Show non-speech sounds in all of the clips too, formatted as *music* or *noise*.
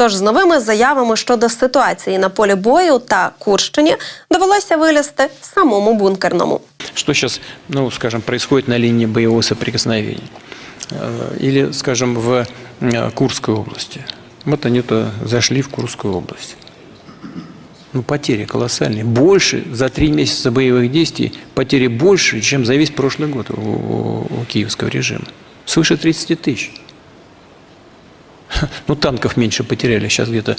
Тож з новими заявами щодо ситуації на полі бою та Курщині довелося вилізти самому бункерному. Что сейчас, ну, скажем, происходит на линии боевого соприкосновения? Э, Или, скажем, в э, Курской области. Вот они-то зашли в Курскую область. Ну, потери колоссальные. Больше за три месяца боевых действий потери больше, чем за весь прошлый год у, у- у киевского режима. Свыше 30 тысяч. *laughs* Ну, танков меньше потеряли. Сейчас где-то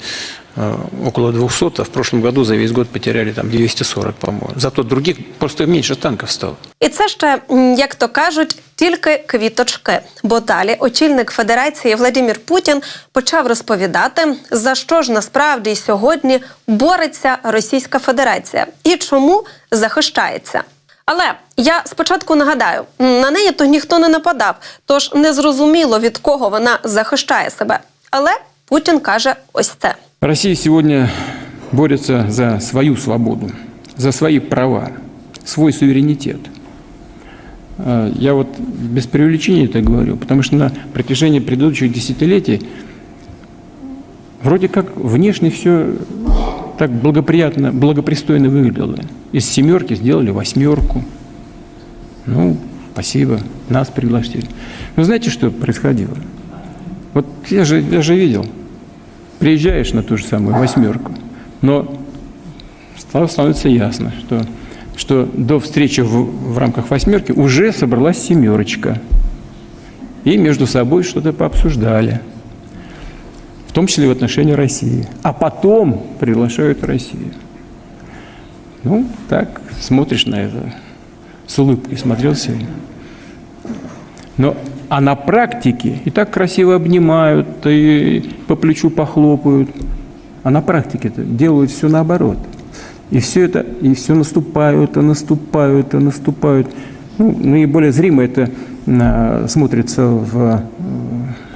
э, около 200, а в прошлом году за весь год потеряли там 240, по-моему. Зато других просто меньше танков стало. І це ще, як то кажуть, тільки квіточки. Бо далі очільник Федерації Владимир Путін почав розповідати, за що ж насправді сьогодні бореться Російська Федерація і чому захищається. Але я спочатку нагадаю, на неї то ніхто не нападав, тож не зрозуміло від кого вона захищає себе. Але Путін каже ось це. Россия сегодня борется за свою свободу, за свои права, свой суверенитет. Э, Я вот без преувеличения это говорю, потому что на протяжении предыдущих десятилетий вроде как внешне все так благоприятно, благопристойно выглядело. Из семерки сделали восьмерку. Ну, спасибо, нас пригласили. Но знаете, что происходило? Вот я же, я же видел, приезжаешь на ту же самую восьмерку, но стало становится ясно, что, что до встречи в, в рамках восьмерки уже собралась семерочка. И между собой что-то пообсуждали, в том числе в отношении России. А потом приглашают Россию. Ну, так смотришь на это, с улыбкой смотрел сегодня. Но, а на практике и так красиво обнимают, и по плечу похлопают. А на практике это делают все наоборот. И все это, и все наступают, и наступают, и наступают. Ну, наиболее зримо это а, смотрится в, э,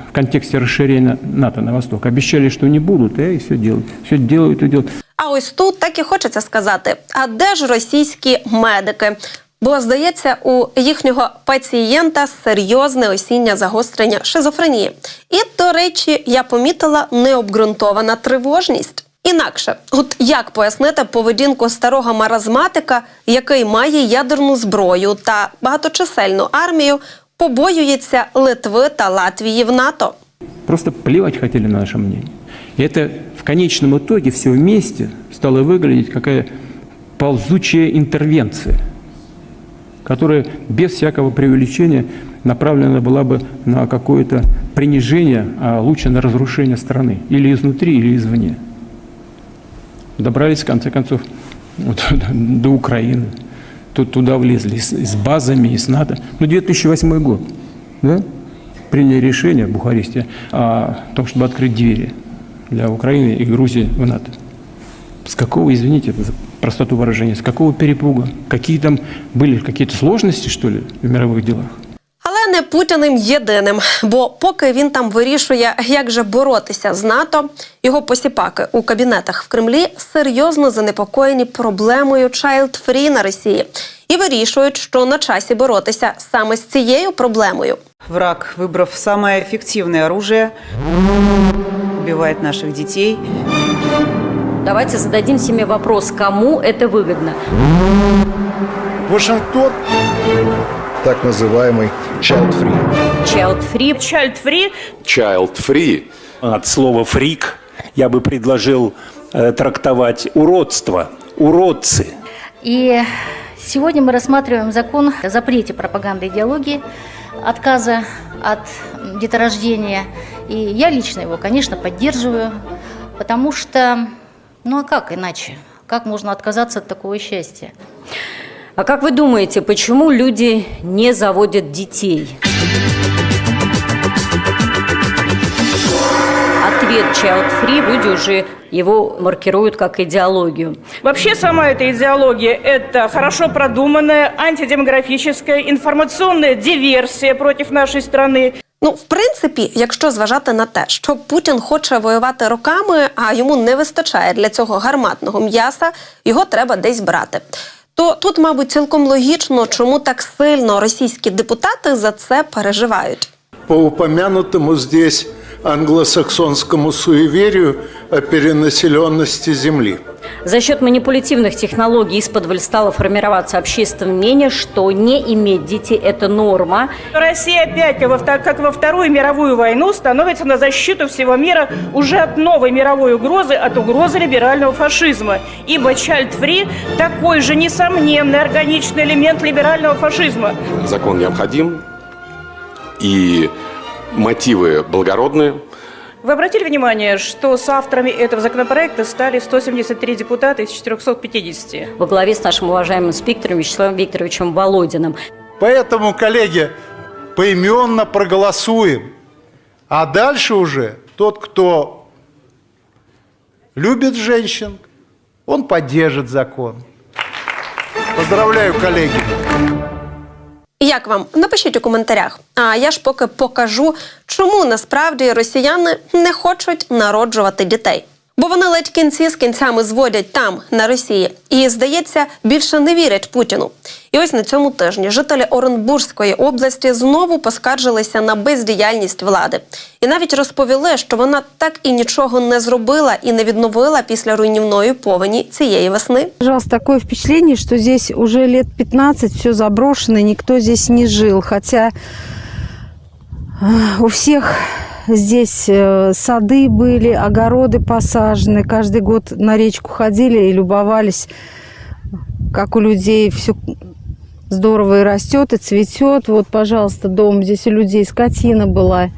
в контексте расширения НАТО на восток. Обещали, что не будут, и все делают. Все делают и делают. А ось тут так і хочеться сказати: а де ж російські медики? Бо здається, у їхнього пацієнта серйозне осіннє загострення шизофренії. І, до речі, я помітила необґрунтована тривожність. Інакше, от як пояснити поведінку старого маразматика, який має ядерну зброю та багаточисельну армію, побоюється Литви та Латвії в НАТО? Просто плевать хотели на наше мнение. И это в конечном итоге все вместе стало выглядеть какая ползучая интервенция, которая без всякого преувеличения направлена была бы на какое-то принижение, а лучше на разрушение страны. Или изнутри, или извне. Добрались, в конце концов, вот *laughs* до Украины. Тут туда влезли с, с базами, и с НАТО. Ну, 2008 год, да? Приняли решение в Бухаресте о том, чтобы открыть двери для Украины и Грузии в НАТО. С какого, извините простоту выражения, с какого перепуга? Какие там были какие-то сложности, что ли, в мировых делах? Але не Путіним єдиним. Бо поки він там вирішує, як же боротися з НАТО, його посіпаки у кабінетах в Кремлі серйозно занепокоєні проблемою Child Free на Росії і вирішують, що на часі боротися саме з цією проблемою. Враг, выбрав самое эффективное оружие, убивает наших детей. Давайте зададим себе вопрос, кому это выгодно. Вашингтон, так называемый child free. Child free. Child free child free. От слова «фрик» я бы предложил э, трактовать уродство, уродцы. И сегодня мы рассматриваем закон о запрете пропаганды идеологии, отказа от деторождения. И я лично его, конечно, поддерживаю, потому что, ну а как иначе? Как можно отказаться от такого счастья? А как вы думаете, почему люди не заводят детей? Ответ child free люди уже его маркируют как идеологию. Вообще сама эта идеология – это хорошо продуманная антидемографическая информационная диверсия против нашей страны. Ну, в принципі, якщо зважати на те, що Путін хоче воювати роками, а йому не вистачає для цього гарматного м'яса, його треба десь брати. То тут, мабуть, цілком логічно, чому так сильно російські депутати за це переживають. По упомянутому здесь англосаксонскому суеверию о перенаселенности Земли. За счет манипулятивных технологий из-под стало формироваться общественное мнение, что не иметь детей – это норма. Россия опять, как во Вторую мировую войну, становится на защиту всего мира уже от новой мировой угрозы, от угрозы либерального фашизма. Ибо child-free – такой же несомненный органичный элемент либерального фашизма. Закон необходим, и мотивы благородные. Вы обратили внимание, что с авторами этого законопроекта стали 173 депутата из 450? Во главе с нашим уважаемым спикером Вячеславом Викторовичем Володиным. Поэтому, коллеги, поименно проголосуем. А дальше уже тот, кто любит женщин, он поддержит закон. Поздравляю, коллеги. Як вам? Напишіть у коментарях. А я ж поки покажу, чому насправді росіяни не хочуть народжувати дітей. Бо вони ледь кінці з кінцями зводять там, на Росії, і, здається, більше не вірять Путіну. І ось на цьому тижні жителі Оренбурзької області знову поскаржилися на бездіяльність влади. І навіть розповіли, що вона так і нічого не зробила і не відновила після руйнівної повені цієї весни. Пожалуйста, такое впечатление, что здесь уже лет 15 все заброшено, никто здесь не жил. Хотя э, у всех здесь э, сады были, огороды посажены. Каждый год на речку ходили и любовались, как у людей все здорово и растет, и цветет. Вот, пожалуйста, дом. Здесь у людей скотина была.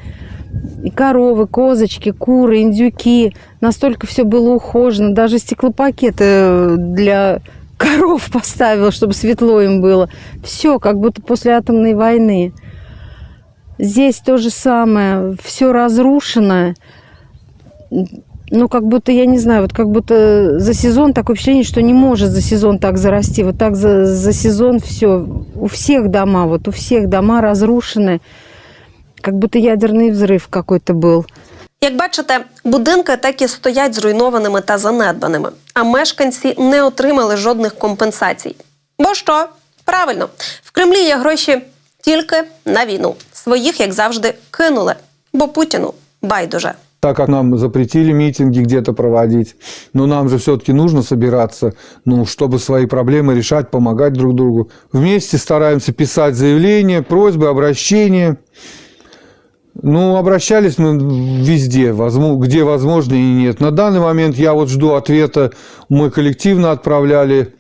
И коровы, козочки, куры, индюки. Настолько все было ухожено. Даже стеклопакеты для *laughs* коров поставил, чтобы светло им было. Все, как будто после атомной войны. Здесь то же самое. Все разрушено. Ну, как будто, я не знаю, вот как будто за сезон такое впечатление, что не может за сезон так зарасти. Вот так за, за сезон все. У всех дома, вот у всех дома разрушены. Как будто ядерный взрыв какой-то был. Як бачите, будинки так і стоять зруйнованими та занедбаними, а мешканці не отримали жодних компенсацій. Бо що? Правильно, в Кремлі є гроші тільки на війну. Своїх, як завжди, кинули, бо Путіну байдуже. так как нам запретили митинги где-то проводить, но нам же все-таки нужно собираться, ну, чтобы свои проблемы решать, помогать друг другу. Вместе стараемся писать заявления, просьбы, обращения. Ну, обращались мы везде, где возможно и нет. На данный момент я вот жду ответа. Мы коллективно отправляли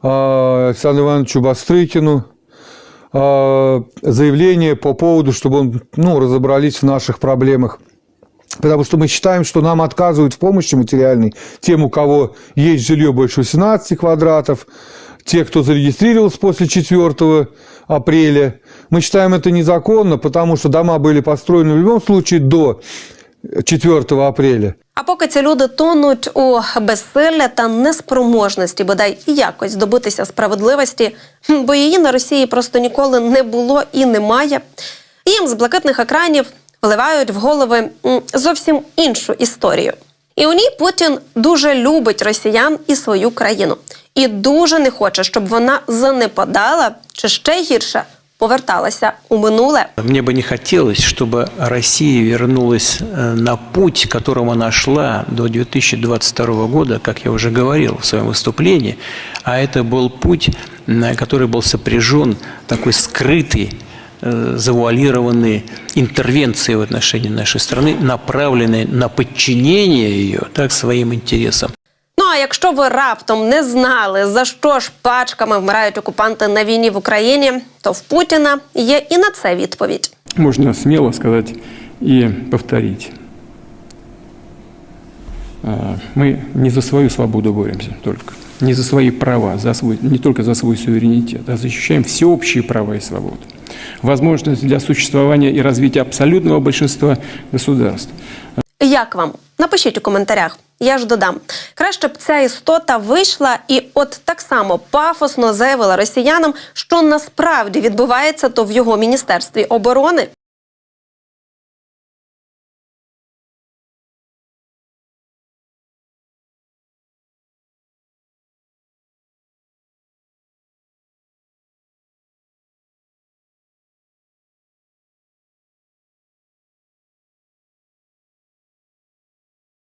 а, Александру Ивановичу Бастрыкину заявление по поводу, чтобы он, ну, разобрались в наших проблемах. Потому что мы считаем, что нам отказывают в помощи материальной тем, у кого есть жилье больше 18 квадратов, те, кто зарегистрировался после 4 апреля. Мы считаем это незаконно, потому что дома были построены в любом случае до 4 апреля. А поки ці люди тонуть у безсилля та неспроможності, бодай якось добитися справедливості, бо її на Росії просто ніколи не було і немає. Їм з блакитних екранів вливають в голови зовсім іншу історію. І у ній Путін дуже любить росіян і свою країну, і дуже не хоче, щоб вона занепадала чи ще гірше поверталася у минуле. Мне бы не хотелось, чтобы Россия вернулась э, на путь, которым она шла до 2022 года, как я уже говорил в своем выступлении. А это был путь, который был сопряжен такой скрытый, э, завуалированной интервенцией в отношении нашей страны, направленной на подчинение ее так, своим интересам. Ну а якщо ви раптом не знали, за що ж пачками вмирають окупанти на війні в Україні, то в Путіна є і на це відповідь. Можно смело сказать и повторить. А, Мы не за свою свободу боремся только, не за свои права, за свой, не только за свой суверенитет, а защищаем всеобщие права и свободы. Возможность для существования и развития абсолютного большинства государств. Як вам? Напишіть у коментарях. Я ж додам. Краще б ця істота вийшла і от так само пафосно заявила росіянам, що насправді відбувається то в його міністерстві оборони.